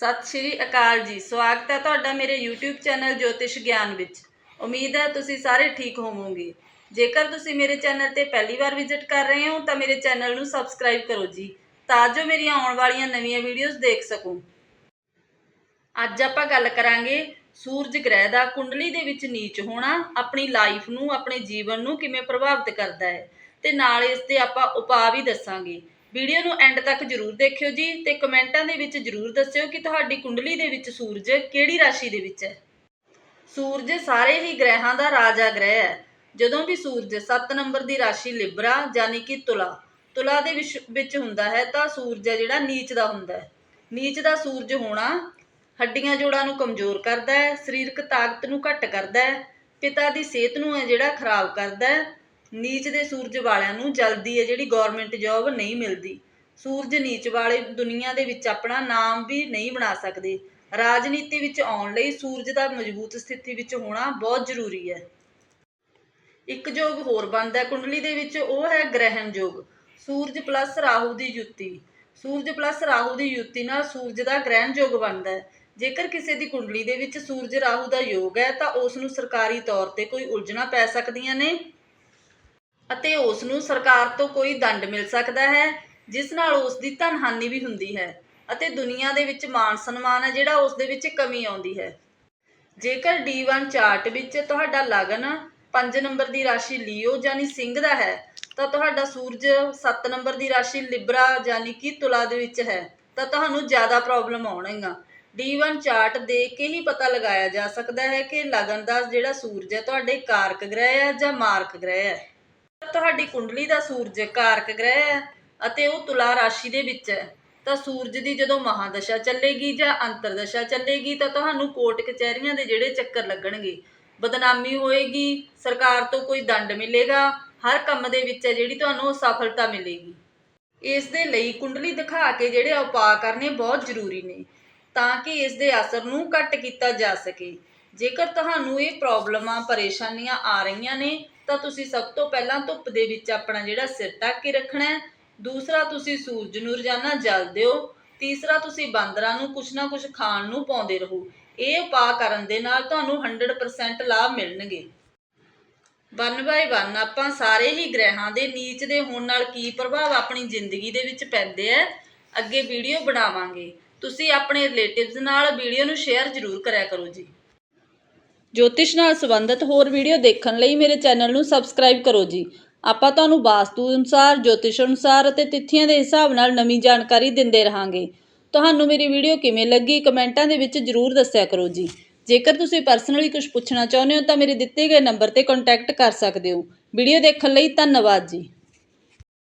ਸਤਿ ਸ਼੍ਰੀ ਅਕਾਲ ਜੀ। ਸਵਾਗਤ ਹੈ ਤੁਹਾਡਾ ਮੇਰੇ YouTube ਚੈਨਲ ਜੋਤਿਸ਼ ਗਿਆਨ ਵਿੱਚ। ਉਮੀਦ ਹੈ ਤੁਸੀਂ ਸਾਰੇ ਠੀਕ ਹੋਵੋਗੇ। ਜੇਕਰ ਤੁਸੀਂ ਮੇਰੇ ਚੈਨਲ ਤੇ ਪਹਿਲੀ ਵਾਰ ਵਿਜ਼ਿਟ ਕਰ ਰਹੇ ਹੋ, ਤਾਂ ਮੇਰੇ ਚੈਨਲ ਨੂੰ ਸਬਸਕ੍ਰਾਈਬ ਕਰੋ ਜੀ, ਤਾਂ ਜੋ ਮੇਰੀਆਂ ਆਉਣ ਵਾਲੀਆਂ ਨਵੀਆਂ ਵੀਡੀਓਜ਼ ਦੇਖ ਸਕੋ। ਅੱਜ ਆਪਾਂ ਗੱਲ ਕਰਾਂਗੇ ਸੂਰਜ ਗ੍ਰਹਿ ਦਾ ਕੁੰਡਲੀ ਦੇ ਵਿੱਚ ਨੀਚ ਹੋਣਾ, ਆਪਣੀ ਲਾਈਫ ਨੂੰ, ਆਪਣੇ ਜੀਵਨ ਨੂੰ ਕਿਵੇਂ ਪ੍ਰਭਾਵਿਤ ਕਰਦਾ ਹੈ। ਤੇ ਨਾਲ ਇਸ 'ਤੇ ਆਪਾਂ ਉਪਾਅ ਵੀ ਦੱਸਾਂਗੇ। ਵੀਡੀਓ ਨੂੰ ਐਂਡ ਤੱਕ ਜਰੂਰ ਦੇਖਿਓ ਜੀ ਤੇ ਕਮੈਂਟਾਂ ਦੇ ਵਿੱਚ ਜਰੂਰ ਦੱਸਿਓ ਕਿ ਤੁਹਾਡੀ ਕੁੰਡਲੀ ਦੇ ਵਿੱਚ ਸੂਰਜ ਕਿਹੜੀ ਰਾਸ਼ੀ ਦੇ ਵਿੱਚ ਹੈ। ਸੂਰਜ ਸਾਰੇ ਹੀ ਗ੍ਰਹਿਾਂ ਦਾ ਰਾਜਾ ਗ੍ਰਹਿ ਹੈ। ਜਦੋਂ ਵੀ ਸੂਰਜ 7 ਨੰਬਰ ਦੀ ਰਾਸ਼ੀ ਲਿਬਰਾ ਯਾਨੀ ਕਿ ਤੁਲਾ ਤੁਲਾ ਦੇ ਵਿਸ਼- ਵਿੱਚ ਹੁੰਦਾ ਹੈ ਤਾਂ ਸੂਰਜ ਹੈ ਜਿਹੜਾ ਨੀਚ ਦਾ ਹੁੰਦਾ ਹੈ। ਨੀਚ ਦਾ ਸੂਰਜ ਹੋਣਾ ਹੱਡੀਆਂ ਜੋੜਾਂ ਨੂੰ ਕਮਜ਼ੋਰ ਕਰਦਾ ਹੈ, ਸਰੀਰਕ ਤਾਕਤ ਨੂੰ ਘੱਟ ਕਰਦਾ ਹੈ, ਪਿਤਾ ਦੀ ਸਿਹਤ ਨੂੰ ਹੈ ਜਿਹੜਾ ਖਰਾਬ ਕਰਦਾ ਹੈ ਨੀਚ ਦੇ ਸੂਰਜ ਵਾਲਿਆਂ ਨੂੰ ਜਲਦੀ ਹੈ ਜਿਹੜੀ ਗਵਰਨਮੈਂਟ ਜੌਬ ਨਹੀਂ ਮਿਲਦੀ। ਸੂਰਜ ਨੀਚ ਵਾਲੇ ਦੁਨੀਆ ਦੇ ਵਿੱਚ ਆਪਣਾ ਨਾਮ ਵੀ ਨਹੀਂ ਬਣਾ ਸਕਦੇ। ਰਾਜਨੀਤੀ ਵਿੱਚ ਆਉਣ ਲਈ ਸੂਰਜ ਦਾ ਮਜ਼ਬੂਤ ਸਥਿਤੀ ਵਿੱਚ ਹੋਣਾ ਬਹੁਤ ਜ਼ਰੂਰੀ ਹੈ। ਇੱਕ ਯੋਗ ਹੋਰ ਬਣਦਾ ਕੁੰਡਲੀ ਦੇ ਵਿੱਚ ਉਹ ਹੈ ਗ੍ਰਹਿਣ ਯੋਗ ਸੂਰਜ ਪਲੱਸ ਰਾਹੂ ਦੀ ਯੁੱਤੀ। ਸੂਰਜ ਪਲੱਸ ਰਾਹੂ ਦੀ ਯੁੱਤੀ ਨਾਲ ਸੂਰਜ ਦਾ ਗ੍ਰਹਿਣ ਯੋਗ ਬਣਦਾ ਹੈ। ਜੇਕਰ ਕਿਸੇ ਦੀ ਕੁੰਡਲੀ ਦੇ ਵਿੱਚ ਸੂਰਜ ਰਾਹੂ ਦਾ ਯੋਗ ਹੈ, ਤਾਂ ਉਸ ਨੂੰ ਸਰਕਾਰੀ ਤੌਰ ਤੇ ਕੋਈ ਉਲਝਣਾ ਪੈ ਸਕਦੀਆਂ ਨੇ। ਅਤੇ ਉਸ ਨੂੰ ਸਰਕਾਰ ਤੋਂ ਕੋਈ ਦੰਡ ਮਿਲ ਸਕਦਾ ਹੈ, ਜਿਸ ਨਾਲ ਉਸ ਦੀ ਧਨ ਵੀ ਹੁੰਦੀ ਹੈ ਅਤੇ ਦੁਨੀਆ ਦੇ ਵਿੱਚ ਮਾਨ ਸਨਮਾਨ ਹੈ ਜਿਹੜਾ ਉਸ ਦੇ ਵਿੱਚ ਕਮੀ ਆਉਂਦੀ ਹੈ। ਜੇਕਰ D1 ਚਾਰਟ ਵਿੱਚ ਤੁਹਾਡਾ ਲਗਨ 5 ਨੰਬਰ ਦੀ ਰਾਸ਼ੀ ਲਿਓ ਯਾਨੀ ਸਿੰਘ ਦਾ ਹੈ, ਤਾਂ ਤੁਹਾਡਾ ਸੂਰਜ 7 ਨੰਬਰ ਦੀ ਰਾਸ਼ੀ ਲਿਬਰਾ ਯਾਨੀ ਕਿ ਤੁਲਾ ਦੇ ਵਿੱਚ ਹੈ, ਤਾਂ ਤੁਹਾਨੂੰ ਜ਼ਿਆਦਾ ਪ੍ਰੋਬਲਮ ਆਉਣਗੀਆਂ। D1 ਚਾਰਟ ਦੇਖ ਕੇ ਹੀ ਪਤਾ ਲਗਾਇਆ ਜਾ ਸਕਦਾ ਹੈ ਕਿ ਲਗਨ ਦਾ ਜਿਹੜਾ ਸੂਰਜ ਹੈ, ਤੁਹਾਡੇ ਕਾਰਕ ਗ੍ਰਹਿ ਹੈ ਜਾਂ ਮਾਰਕ ਗ੍ਰਹਿ ਹੈ। ਤੁਹਾਡੀ ਕੁੰਡਲੀ ਦਾ ਸੂਰਜ ਕਾਰਕ ਗ੍ਰਹਿ ਹੈ ਅਤੇ ਉਹ ਤੁਲਾ ਰਾਸ਼ੀ ਦੇ ਵਿੱਚ ਹੈ। ਤਾਂ ਸੂਰਜ ਦੀ ਜਦੋਂ ਮਹਾਦਸ਼ਾ ਚੱਲੇਗੀ ਜਾਂ ਅੰਤਰਦਸ਼ਾ ਚੱਲੇਗੀ ਤਾਂ ਤੁਹਾਨੂੰ ਕੋਰਟ ਕਚਹਿਰੀਆਂ ਦੇ ਜਿਹੜੇ ਚੱਕਰ ਲੱਗਣਗੇ। ਬਦਨਾਮੀ ਹੋਏਗੀ, ਸਰਕਾਰ ਤੋਂ ਕੋਈ ਦੰਡ ਮਿਲੇਗਾ, ਹਰ ਕੰਮ ਦੇ ਵਿੱਚ ਹੈ ਜਿਹੜੀ ਤੁਹਾਨੂੰ ਸਫਲਤਾ ਮਿਲੇਗੀ। ਇਸ ਦੇ ਲਈ ਕੁੰਡਲੀ ਦਿਖਾ ਕੇ ਜਿਹੜੇ ਉਪਾਅ ਕਰਨੇ ਬਹੁਤ ਜ਼ਰੂਰੀ ਨੇ, ਤਾਂ ਕਿ ਇਸ ਦੇ ਅਸਰ ਨੂੰ ਘੱਟ ਕੀਤਾ ਜਾ ਸਕੇ। ਜੇਕਰ ਤੁਹਾਨੂੰ ਇਹ ਪ੍ਰੋਬਲਮਾਂ, ਪਰੇਸ਼ਾਨੀਆਂ ਆ ਰਹੀਆਂ ਨੇ ਤਾਂ ਤੁਸੀਂ ਸਭ ਤੋਂ ਪਹਿਲਾਂ ਧੁੱਪ ਦੇ ਵਿੱਚ ਆਪਣਾ ਜਿਹੜਾ ਸਿਰ ਢੱਕ ਕੇ ਰੱਖਣਾ ਹੈ। ਦੂਸਰਾ, ਤੁਸੀਂ ਸੂਰਜ ਨੂੰ ਰੋਜ਼ਾਨਾ ਜਲ ਦਿਓ। ਤੀਸਰਾ, ਤੁਸੀਂ ਬਾਂਦਰਾਂ ਨੂੰ ਕੁਛ ਨਾ ਕੁਛ ਖਾਣ ਨੂੰ ਪਾਉਂਦੇ ਰਹੋ। ਇਹ ਉਪਾਅ ਕਰਨ ਦੇ ਨਾਲ ਤੁਹਾਨੂੰ 100% ਲਾਭ ਮਿਲਣਗੇ। ਵਨ ਬਾਈ ਵਨ ਆਪਾਂ ਸਾਰੇ ਹੀ ਗ੍ਰਹਿਾਂ ਦੇ ਨੀਚ ਦੇ ਹੋਣ ਨਾਲ ਕੀ ਪ੍ਰਭਾਵ ਆਪਣੀ ਜ਼ਿੰਦਗੀ ਦੇ ਵਿੱਚ ਪੈਂਦੇ ਆ, ਅੱਗੇ ਵੀਡੀਓ ਬਣਾਵਾਂਗੇ। ਤੁਸੀਂ ਆਪਣੇ ਰਿਲੇਟਿਵਸ ਨਾਲ ਵੀਡੀਓ ਨੂੰ ਸ਼ੇਅਰ ਜ਼ਰੂਰ ਕਰਿਆ ਕਰੋ ਜੀ। ਜੋਤਿਸ਼ ਨਾਲ ਸੰਬੰਧਿਤ ਹੋਰ ਵੀਡੀਓ ਦੇਖਣ ਲਈ ਮੇਰੇ ਚੈਨਲ ਨੂੰ ਸਬਸਕ੍ਰਾਈਬ ਕਰੋ ਜੀ। ਆਪਾਂ ਤੁਹਾਨੂੰ ਵਾਸਤੂ ਅਨੁਸਾਰ, ਜੋਤਿਸ਼ ਅਨੁਸਾਰ ਅਤੇ ਤਿਥੀਆਂ ਦੇ ਹਿਸਾਬ ਨਾਲ ਨਵੀਂ ਜਾਣਕਾਰੀ ਦਿੰਦੇ ਰਹਾਂਗੇ। ਤੁਹਾਨੂੰ ਮੇਰੀ ਵੀਡੀਓ ਕਿਵੇਂ ਲੱਗੀ ਕਮੈਂਟਾਂ ਦੇ ਵਿੱਚ ਜਰੂਰ ਦੱਸਿਆ ਕਰੋ ਜੀ। ਜੇਕਰ ਤੁਸੀਂ ਪਰਸਨਲੀ ਕੁਝ ਪੁੱਛਣਾ ਚਾਹੁੰਦੇ ਹੋ ਤਾਂ ਮੇਰੇ ਦਿੱਤੇ ਗਏ ਨੰਬਰ ਤੇ ਕੰਟੈਕਟ ਕਰ ਸਕਦੇ ਹੋ। ਵੀਡੀਓ ਦੇਖਣ ਲਈ ਧੰਨਵਾਦ ਜੀ।